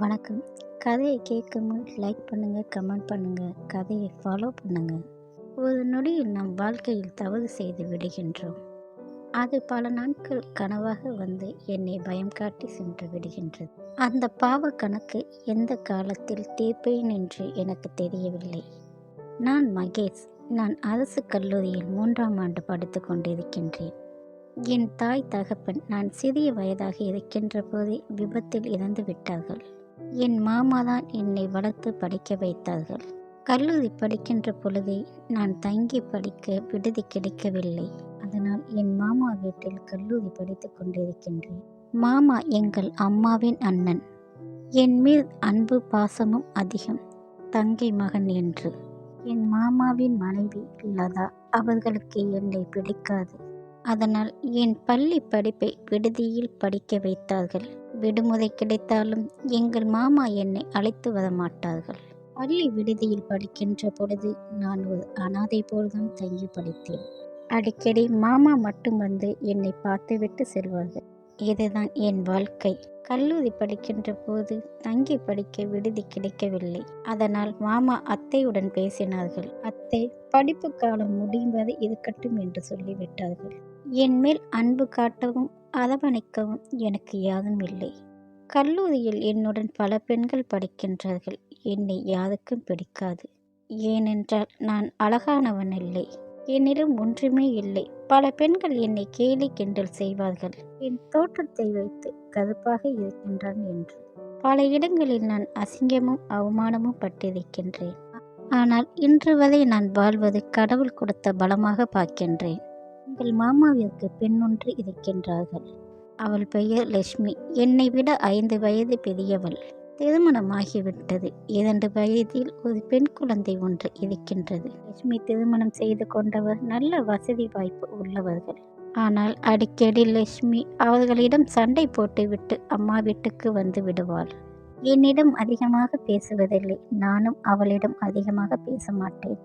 வணக்கம். கதையை கேட்கும் லைக் பண்ணுங்கள் கமெண்ட் பண்ணுங்கள் கதையை ஃபாலோ பண்ணுங்கள் ஒரு நொடியில் நம் வாழ்க்கையில் தவறு செய்து விடுகின்றோம். அது பல நாட்கள் கனவாக வந்து என்னை பயம் காட்டி சென்று விடுகின்றது. அந்த பாவ கணக்கு எந்த காலத்தில் தீர்ப்பேன் என்று எனக்கு தெரியவில்லை. நான் மகேஷ். நான் அரசு கல்லூரியில் மூன்றாம் ஆண்டு படித்து கொண்டிருக்கின்றேன். என் தாய் தகப்பன் நான் சிறிய வயதாக இருக்கின்ற போதே விபத்தில் இறந்து விட்டார்கள் என் மாமா தான் என்னை வளர்த்து படிக்க வைத்தார்கள். கல்லூரி படிக்கின்ற பொழுதே நான் தங்கி படிக்க விடுதி கிடைக்கவில்லை. அதனால் என் மாமா வீட்டில் கல்லூரி படித்து கொண்டிருக்கின்றேன். மாமா எங்கள் அம்மாவின் அண்ணன். என் மேல் அன்பு பாசமும் அதிகம். தங்கை மகன் என்று. என் மாமாவின் மனைவி லதா அவர்களுக்கு என்னை பிடிக்காது. அதனால் என் பள்ளி படிப்பை விடுதியில் படிக்க வைத்தார்கள். விடுமுறை கிடைத்தாலும் எங்கள் மாமா என்னை அழைத்து வர மாட்டார்கள். பள்ளி விடுதியில் படிக்கின்ற பொழுது நான் ஒரு அனாதை போல்தான் தங்கி படித்தேன். அடிக்கடி மாமா மட்டும் வந்து என்னை பார்த்துவிட்டு செல்வார்கள். இதுதான் என் வாழ்க்கை. கல்லூரி படிக்கின்ற போது தங்கி படிக்க விடுதி கிடைக்கவில்லை. அதனால் மாமா அத்தையுடன் பேசினார்கள். அத்தை படிப்பு காலம் முடியும் வரை இருக்கட்டும் என்று சொல்லிவிட்டார்கள். என் மேல் அன்பு காட்டவும் அரவணைக்கவும் எனக்கு யாரும் இல்லை. கல்லூரியில் என்னுடன் பல பெண்கள் படிக்கின்றார்கள். என்னை யாருக்கும் பிடிக்காது. ஏனென்றால் நான் அழகானவன் இல்லை. என்னிடம் ஒன்றுமே இல்லை. பல பெண்கள் என்னை கேலி கிண்டல் செய்வார்கள். என் தோற்றத்தை வைத்து கருப்பாக இருக்கின்றான் என்று. பல இடங்களில் நான் அசிங்கமும் அவமானமும் பட்டிருக்கின்றேன். ஆனால் இன்று வரை நான் வாழ்வது கடவுள் கொடுத்த பலமாக பார்க்கின்றேன். எங்கள் மாமாவிற்கு பெண் ஒன்று இருக்கின்றார்கள். அவள் பெயர் லட்சுமி. என்னை விட ஐந்து வயது பெரியவள். திருமணமாகிவிட்டது. இரண்டு வயதில் ஒரு பெண் குழந்தை ஒன்று இருக்கின்றது. லட்சுமி திருமணம் செய்து கொண்டவர் நல்ல வசதி வாய்ப்பு உள்ளவர்கள். ஆனால் அடிக்கடி லட்சுமி அவர்களிடம் சண்டை போட்டுவிட்டு அம்மா வீட்டுக்கு வந்து விடுவாள். என்னிடம் அதிகமாக பேசுவதில்லை. நானும் அவளிடம் அதிகமாக பேச மாட்டேன்.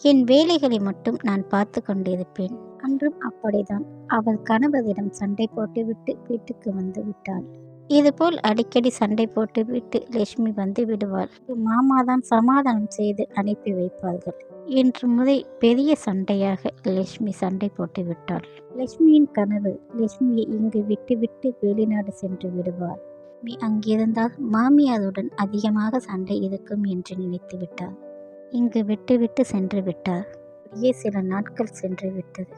என் வேலைகளை மட்டும் நான் பார்த்து கொண்டிருப்பேன். அன்றும் அப்படிதான் அவள் கணவரிடம் சண்டை போட்டுவிட்டு வீட்டுக்கு வந்து விட்டாள். இதுபோல் அடிக்கடி சண்டை போட்டுவிட்டு லட்சுமி வந்து விடுவாள். மாமாதான் சமாதானம் செய்து அனுப்பி வைப்பார்கள். இன்று முறை பெரிய சண்டையாக லட்சுமி சண்டை போட்டு விட்டாள். லட்சுமியின் கனவு லட்சுமியை இங்கு விட்டுவிட்டு வெளிநாடு சென்று விடுவார் அங்கிருந்தால் மாமியாருடன் அதிகமாக சண்டை இருக்கும் என்று நினைத்து விட்டார் இங்கு விட்டுவிட்டு சென்று விட்டார். அப்படியே சில நாட்கள் சென்று விட்டது.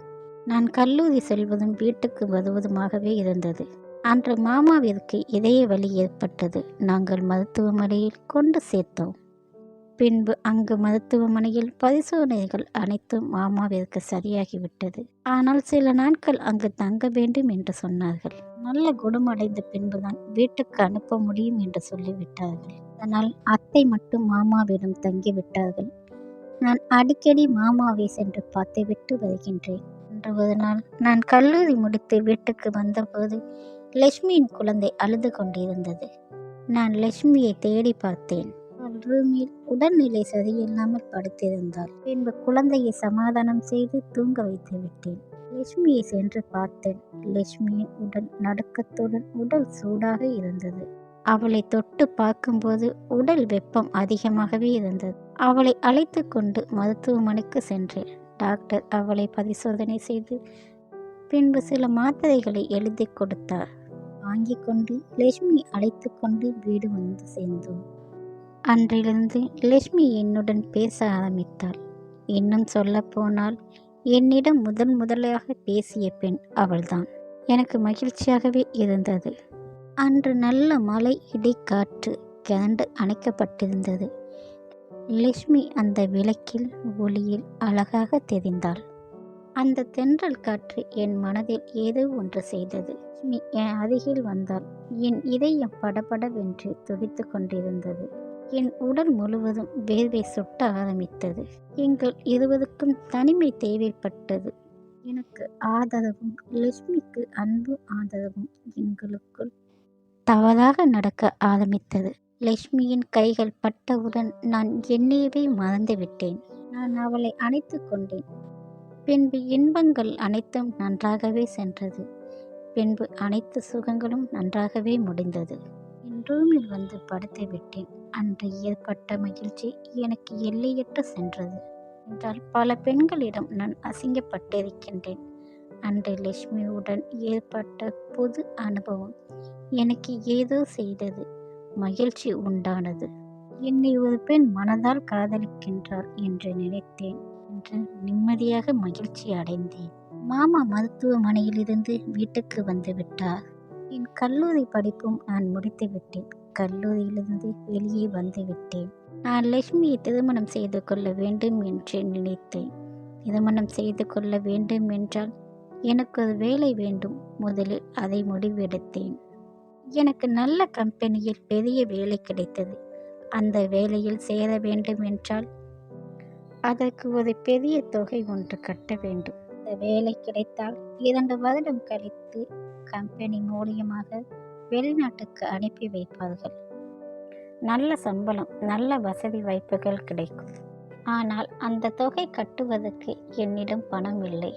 நான் கல்லூரி செல்வதும் வீட்டுக்கு வருவதுமாகவே இருந்தது. அன்று மாமாவிற்கு இதய வலி ஏற்பட்டது. நாங்கள் மருத்துவமனையில் கொண்டு சேர்த்தோம். பின்பு அங்கு மருத்துவமனையில் பரிசோதனைகள் அனைத்தும் மாமாவிற்கு சரியாகிவிட்டது. ஆனால் சில நாட்கள் அங்கு தங்க வேண்டும் என்று சொன்னார்கள். நல்ல குணமடைந்த பின்புதான் வீட்டுக்கு அனுப்ப முடியும் என்று சொல்லிவிட்டார்கள். அதனால் அத்தை மட்டும் மாமாவிடம் தங்கிவிட்டார்கள். நான் அடிக்கடி மாமாவை சென்று பார்த்துவிட்டு வருகின்றேன். அன்று நாள் நான் கல்லூரி முடித்து வீட்டுக்கு வந்தபோது லட்சுமியின் குழந்தை அழுது கொண்டிருந்தது. நான் லட்சுமியை தேடி பார்த்தேன். அவள் ரூமில் உடல்நிலை சரியில்லாமல் படுத்திருந்தாள். பின்பு குழந்தையை சமாதானம் செய்து தூங்க வைத்து விட்டேன். லட்சுமியை சென்று பார்த்தேன். லட்சுமியின் உடல் நடுக்கத்துடன் உடல் சூடாக இருந்தது. அவளை தொட்டு பார்க்கும்போது உடல் வெப்பம் அதிகமாகவே இருந்தது. அவளை அழைத்து கொண்டு மருத்துவமனைக்கு சென்றேன். டாக்டர் அவளை பரிசோதனை செய்து பின்பு சில மாத்திரைகளை எழுதி கொடுத்தார். வாங்கி கொண்டு லட்சுமி அழைத்து கொண்டு வீடு வந்து சேர்ந்தோம். அன்றிலிருந்து லட்சுமி என்னுடன் பேச ஆரம்பித்தாள். இன்னும் சொல்ல போனால் என்னிடம் முதன் முதலாக பேசிய பெண் அவள்தான். எனக்கு மகிழ்ச்சியாகவே இருந்தது. அன்று நல்ல மழை இடி காற்று கிரண்டு அணைக்கப்பட்டிருந்தது. லட்சுமி அந்த விளக்கில் ஒளியில் அழகாக தெரிந்தாள். அந்த தென்றல் காற்று என் மனதில் ஏதோ ஒன்று செய்தது. லட்சுமி என் அருகில் வந்தால் என் இதயம் படபடவென்று துடித்து கொண்டிருந்தது. என் உடல் முழுவதும் வேர்வை சுட்ட ஆரம்பித்தது. எங்கள் இருவருக்கும் தனிமை தேவைப்பட்டது. எனக்கு ஆதரவும் லட்சுமிக்கு அன்பு ஆதரவும் எங்களுக்குள் தவறாக நடக்க ஆரம்பித்தது. லட்சுமியின் கைகள் பட்டவுடன் நான் என்னையவே மறந்துவிட்டேன் நான் அவளை அணைத்து கொண்டேன். பின்பு இன்பங்கள் அனைத்தும் நன்றாகவே சென்றது. பின்பு அனைத்து சுகங்களும் நன்றாகவே முடிந்தது. என் ரூமில் வந்து படுத்து விட்டேன். அன்று ஏற்பட்ட மகிழ்ச்சி எனக்கு எல்லையற்று சென்றது என்றால் பல பெண்களிடம் நான் அசிங்கப்பட்டிருக்கின்றேன். அன்று லட்சுமியுடன் ஏற்பட்ட புது அனுபவம் எனக்கு ஏதோ செய்தது மகிழ்ச்சி உண்டானது. என்னை ஒரு பெண் மனதால் காதலிக்கின்றார் என்று நினைத்தேன் என்று நிம்மதியாக மகிழ்ச்சி அடைந்தேன். மாமா மருத்துவமனையிலிருந்து வீட்டுக்கு வந்து விட்டார். என் கல்லூரி படிப்பும் நான் முடித்து விட்டேன் கல்லூரியிலிருந்து வெளியே வந்து விட்டேன் நான் லட்சுமியை திருமணம் செய்து கொள்ள வேண்டும் என்று நினைத்தேன். திருமணம் செய்து கொள்ள வேண்டும் என்றால் எனக்கு ஒரு வேலை வேண்டும். முதலில் அதை முடிவெடுத்தேன். எனக்கு நல்ல கம்பெனியில் பெரிய வேலை கிடைத்தது. அந்த வேலையில் சேர வேண்டும் என்றால் அதற்கு ஒரு பெரிய தொகை ஒன்று கட்ட வேண்டும். அந்த வேலை கிடைத்தால் இரண்டு வருடம் கழித்து கம்பெனி மூலியமாக வெளிநாட்டுக்கு அனுப்பி வைப்பார்கள். நல்ல சம்பளம் நல்ல வசதி வாய்ப்புகள் கிடைக்கும். ஆனால் அந்த தொகை கட்டுவதற்கு என்னிடம் பணம் இல்லை.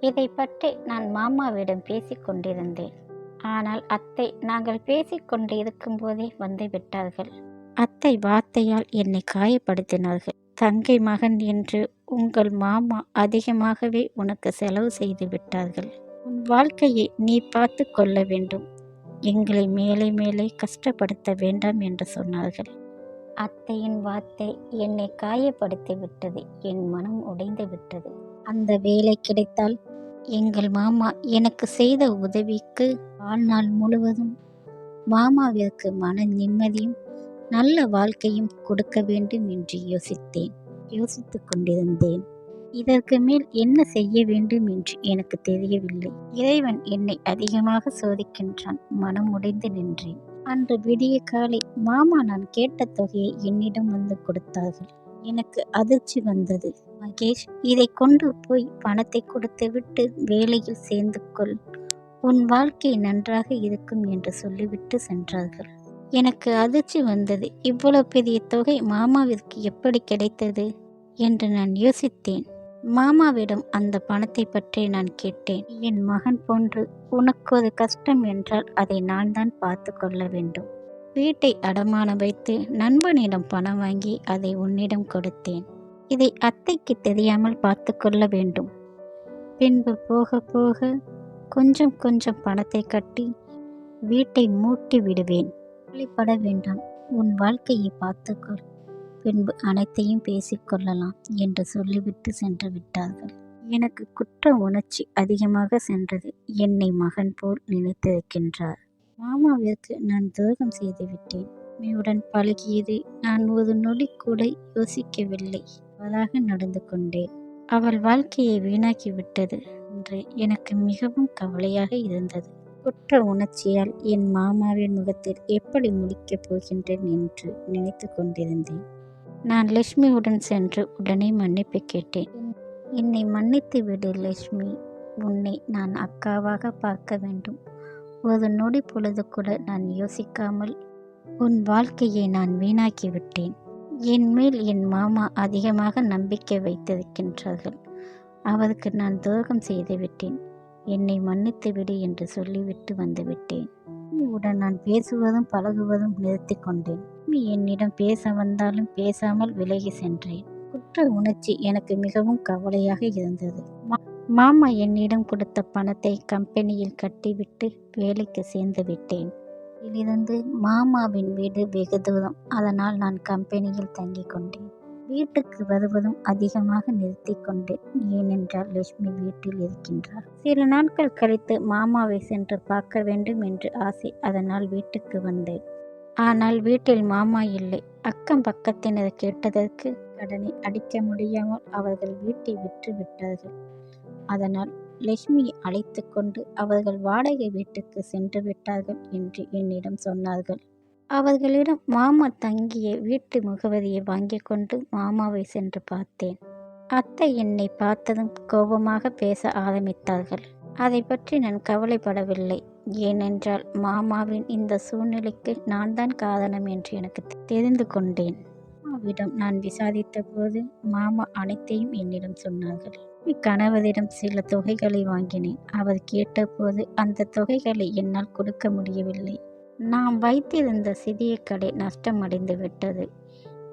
இதை பற்றி நான் மாமாவிடம் பேசிக் கொண்டிருந்தேன். ஆனால் அத்தை நாங்கள் பேசிக்கொண்டு இருக்கும்போதே வந்து விட்டார்கள். அத்தை வார்த்தையால் என்னை காயப்படுத்தினார்கள். தங்கை மகன் என்று உங்கள் மாமா அதிகமாகவே உனக்கு செலவு செய்து விட்டார்கள். உன் வாழ்க்கையை நீ பார்த்து கொள்ள வேண்டும். எங்களை மேலே மேலே கஷ்டப்படுத்த வேண்டாம் என்று சொன்னார்கள். அத்தையின் வார்த்தை என்னை காயப்படுத்தி விட்டது என் மனம் உடைந்து விட்டது. அந்த வேலை கிடைத்தால் எங்கள் மாமா எனக்கு செய்த உதவிக்கு வாழ்நாள் முழுவதும் மாமாவிற்கு மன நிம்மதியும் நல்ல வாழ்க்கையும் கொடுக்க வேண்டும் என்று யோசித்தேன் யோசித்து கொண்டிருந்தேன். இதற்கு மேல் என்ன செய்ய வேண்டும் என்று எனக்கு தெரியவில்லை. இறைவன் என்னை அதிகமாக சோதிக்கின்றான். மனம் உடைந்து நின்றேன். அன்று விடிய காலை மாமா நான் கேட்ட தொகையை என்னிடம் வந்து கொடுத்தார்கள். எனக்கு அதிர்ச்சி வந்தது. மகேஷ் இதை கொண்டு போய் பணத்தை கொடுத்து விட்டு வேலையில் சேர்ந்து கொள். உன் வாழ்க்கை நன்றாக இருக்கும் என்று சொல்லிவிட்டு சென்றார்கள். எனக்கு அதிர்ச்சி வந்தது. இவ்வளவு பெரிய தொகை மாமாவிற்கு எப்படி கிடைத்தது? என்று நான் யோசித்தேன். மாமாவிடம் அந்த பணத்தை பற்றி நான் கேட்டேன். என் மகன் போன்று உனக்கு ஒரு கஷ்டம் என்றால் அதை நான் தான் பார்த்து கொள்ள வேண்டும். வீட்டை அடமானம் வைத்து நண்பனிடம் பணம் வாங்கி அதை உன்னிடம் கொடுத்தேன். இதை அத்தைக்கு தெரியாமல் பார்த்து கொள்ள வேண்டும். பின்பு போக போக கொஞ்சம் கொஞ்சம் பணத்தை கட்டி வீட்டை மூட்டி விடுவேன். கவலைப்பட வேண்டாம். உன் வாழ்க்கையை பார்த்துக்கொள் பின்பு அனைத்தையும் பேசிக்கொள்ளலாம் என்று சொல்லிவிட்டு சென்று விட்டார்கள். எனக்கு குற்ற உணர்ச்சி அதிகமாக சென்றது என்னை மகன் போல் நினைத்திருக்கின்றார். மாமாவிற்கு நான் துரோகம் செய்துவிட்டேன் உடன் பழகியது நான் ஒரு நொடி கூட யோசிக்கவில்லை. அவளாக நடந்து கொண்டேன். அவள் வாழ்க்கையை வீணாக்கி விட்டது என்று எனக்கு மிகவும் கவலையாக இருந்தது. குற்ற உணர்ச்சியால் என் மாமாவின் முகத்தில் எப்படி முடிக்கப் போகின்றேன் என்று நினைத்து கொண்டிருந்தேன். நான் லட்சுமியுடன் சென்று உடனே மன்னிப்பு கேட்டேன். என்னை மன்னித்து விடு லட்சுமி உன்னை நான் அக்காவாக பார்க்க வேண்டும். ஒரு நொடி பொழுது கூட நான் யோசிக்காமல் உன் வாழ்க்கையை நான் வீணாக்கி விட்டேன். என் மேல் என் மாமா அதிகமாக நம்பிக்கை வைத்திருக்கின்றார்கள். அவருக்கு நான் துரோகம் செய்துவிட்டேன் என்னை மன்னித்து விடு என்று சொல்லிவிட்டு வந்துவிட்டேன் உடன் நான் பேசுவதும் பழகுவதும் நிறுத்தி கொண்டேன். என்னிடம் பேச வந்தாலும் பேசாமல் விலகி சென்றேன். குற்ற உணர்ச்சி எனக்கு மிகவும் கவலையாக இருந்தது. மாமா என்னிடம் கொடுத்த பணத்தை கம்பெனியில் கட்டிவிட்டு வேலைக்கு சேர்ந்து விட்டேன். இதிலிருந்து மாமாவின் வீடு வெகு தூரம். அதனால் நான் கம்பெனியில் தங்கிக் கொண்டேன். வீட்டுக்கு வருவதும் அதிகமாக நிறுத்தி கொண்டேன் ஏனென்றால் லட்சுமி வீட்டில் இருக்கின்றார் சில நாட்கள் கழித்து மாமாவை சென்று பார்க்க வேண்டும் என்று ஆசை அதனால் வீட்டுக்கு வந்தேன். ஆனால் வீட்டில் மாமா இல்லை. அக்கம் பக்கத்தினர் கேட்டதற்கு கடனை அடிக்க முடியாமல் அவர்கள் வீட்டை விற்று விட்டார்கள். அதனால் லட்சுமியை அழைத்து கொண்டு அவர்கள் வாடகை வீட்டுக்கு சென்று விட்டார்கள் என்று என்னிடம் சொன்னார்கள். அவர்களிடம் மாமா தங்கிய வீட்டு முகவரியை வாங்கி கொண்டு மாமாவை சென்று பார்த்தேன். அத்தை என்னை பார்த்ததும் கோபமாக பேச ஆரம்பித்தார்கள். அதை பற்றி நான் கவலைப்படவில்லை. ஏனென்றால் மாமாவின் இந்த சூழ்நிலைக்கு நான் தான் காரணம் என்று எனக்கு தெரிந்து கொண்டேன். மாமாவிடம் நான் விசாரித்த போது மாமா அனைத்தையும் என்னிடம் சொன்னார்கள். கணவரிடம் சில தொகைகளை வாங்கினேன். அவர் கேட்டபோது அந்த தொகைகளை என்னால் கொடுக்க முடியவில்லை. நாம் வைத்திருந்த சிறிய கடை நஷ்டமடைந்து விட்டது.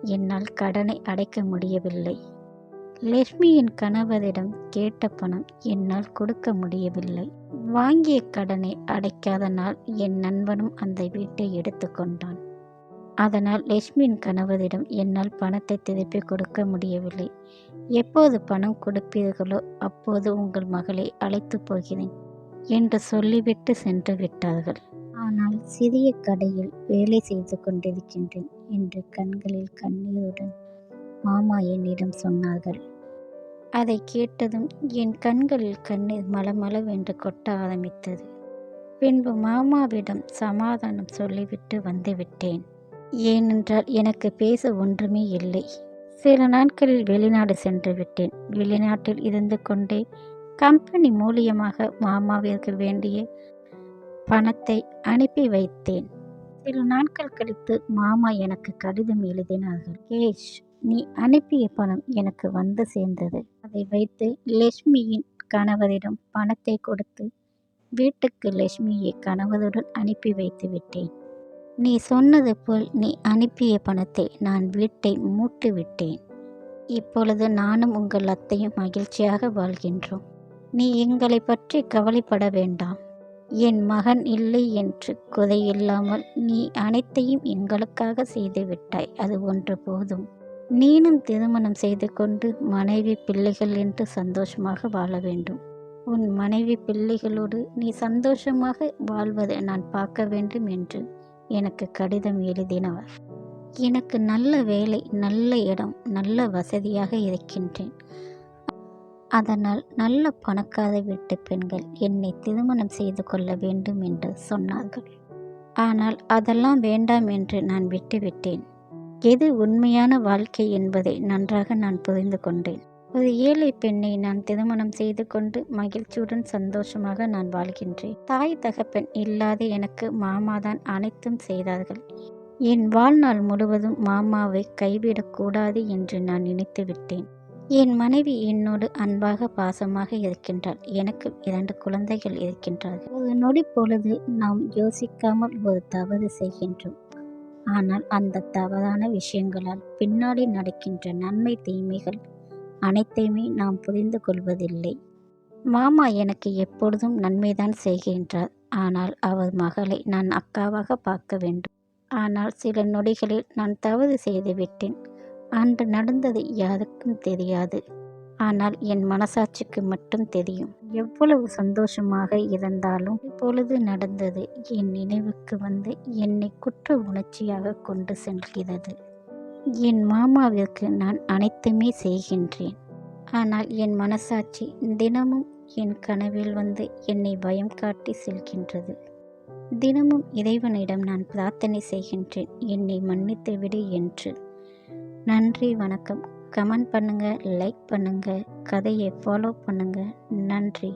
என்னால் கடனை அடைக்க முடியவில்லை. லட்சுமியின் கணவரிடம் கேட்ட பணம் என்னால் கொடுக்க முடியவில்லை. வாங்கிய கடனை அடைக்காத நாள் என் நண்பனும் அந்த வீட்டை எடுத்துக்கொண்டான் அதனால் லட்சுமியின் கணவரிடம் என்னால் பணத்தை திருப்பி கொடுக்க முடியவில்லை. எப்போது பணம் கொடுப்பீர்களோ அப்போது உங்கள் மகளை அழைத்து போகிறேன் என்று சொல்லிவிட்டு சென்று விட்டார்கள். ஆனால் சிறிய கடையில் வேலை செய்து கொண்டிருக்கின்றேன் என்று கண்களில் கண்ணீருடன் மாமா என்னிடம் சொன்னார்கள். அதை கேட்டதும் என் கண்களில் கண்ணீர் மலமளவென்று கொட்ட ஆரம்பித்தது. பின்பு மாமாவிடம் சமாதானம் சொல்லிவிட்டு வந்துவிட்டேன் ஏனென்றால் எனக்கு பேச ஒன்றுமே இல்லை. சில நாட்களில் வெளிநாடு சென்று விட்டேன். வெளிநாட்டில் இருந்து கொண்டே கம்பெனி மூலியமாக மாமாவிற்கு வேண்டிய பணத்தை அனுப்பி வைத்தேன். சில நாட்கள் கழித்து மாமா எனக்கு கடிதம் எழுதினார்கள். கேஷ் நீ அனுப்பிய பணம் எனக்கு வந்து சேர்ந்தது. அதை வைத்து லட்சுமியின் கணவரிடம் பணத்தை கொடுத்து வீட்டுக்கு லட்சுமியை கணவருடன் அனுப்பி வைத்து விட்டேன். நீ சொன்னது போல் நீ அனுப்பிய பணத்தை நான் வீட்டை மூட்டு விட்டேன். இப்பொழுது நானும் உங்கள் அத்தையும் மகிழ்ச்சியாக வாழ்கின்றோம். நீ எங்களை பற்றி கவலைப்பட வேண்டாம். என் மகன் இல்லை என்று குறையில்லாமல் நீ அனைத்தையும் எங்களுக்காக செய்து விட்டாய் அது ஒன்று போதும். நீனும் திருமணம் செய்து கொண்டு மனைவி பிள்ளைகள் என்று சந்தோஷமாக வாழ வேண்டும். உன் மனைவி பிள்ளைகளோடு நீ சந்தோஷமாக வாழ்வதை நான் பார்க்க வேண்டும் என்று எனக்கு கடிதம் எழுதினவர். எனக்கு நல்ல வேலை நல்ல இடம் நல்ல வசதியாக இருக்கின்றேன். அதனால் நல்ல பணக்கார வீட்டு பெண்கள் என்னை திருமணம் செய்து கொள்ள வேண்டும் என்று சொன்னார்கள். ஆனால் அதெல்லாம் வேண்டாம் என்று நான் விட்டுவிட்டேன். எது உண்மையான வாழ்க்கை என்பதை நன்றாக நான் புரிந்து கொண்டேன். ஒரு ஏழை பெண்ணை நான் திருமணம் செய்து கொண்டு மகிழ்ச்சியுடன் சந்தோஷமாக நான் வாழ்கின்றேன். தாய் தகப்பன் இல்லாத எனக்கு மாமாதான் அனைத்தும் செய்தார்கள். என் வாழ்நாள் முழுவதும் மாமாவை கைவிடக்கூடாது என்று நான் நினைத்து விட்டேன் என் மனைவி என்னோடு அன்பாக பாசமாக இருக்கின்றாள். எனக்கு இரண்டு குழந்தைகள் இருக்கின்றார்கள். ஒரு நொடி பொழுது நாம் யோசிக்காமல் ஒரு தவறு செய்கின்றோம். ஆனால் அந்த தவறான விஷயங்களால் பின்னாடி நடக்கின்ற நன்மை தீமைகள் அனைத்தையுமே நாம் புரிந்து கொள்வதில்லை. மாமா எனக்கு எப்பொழுதும் நன்மைதான் செய்கின்றார். ஆனால் அவர் மகளை நான் அக்காவாக பார்க்க வேண்டும். ஆனால் சில நொடிகளில் நான் தவறு செய்துவிட்டேன். அன்று நடந்தது யாருக்கும் தெரியாது. ஆனால் என் மனசாட்சிக்கு மட்டும் தெரியும். எவ்வளவு சந்தோஷமாக இருந்தாலும் இப்பொழுது நடந்தது என் நினைவுக்கு வந்து என்னை குற்ற உணர்ச்சியாக கொண்டு செல்கிறது. என் மாமாவிற்கு நான் அனைத்துமே செய்கின்றேன். ஆனால் என் மனசாட்சி தினமும் என் கனவில் வந்து என்னை பயம் காட்டி செல்கின்றது. தினமும் இறைவனிடம் நான் பிரார்த்தனை செய்கின்றேன். என்னை மன்னித்து விடு என்று. நன்றி வணக்கம். கமெண்ட் பண்ணுங்கள் லைக் பண்ணுங்கள் கதையை ஃபாலோ பண்ணுங்கள் நன்றி.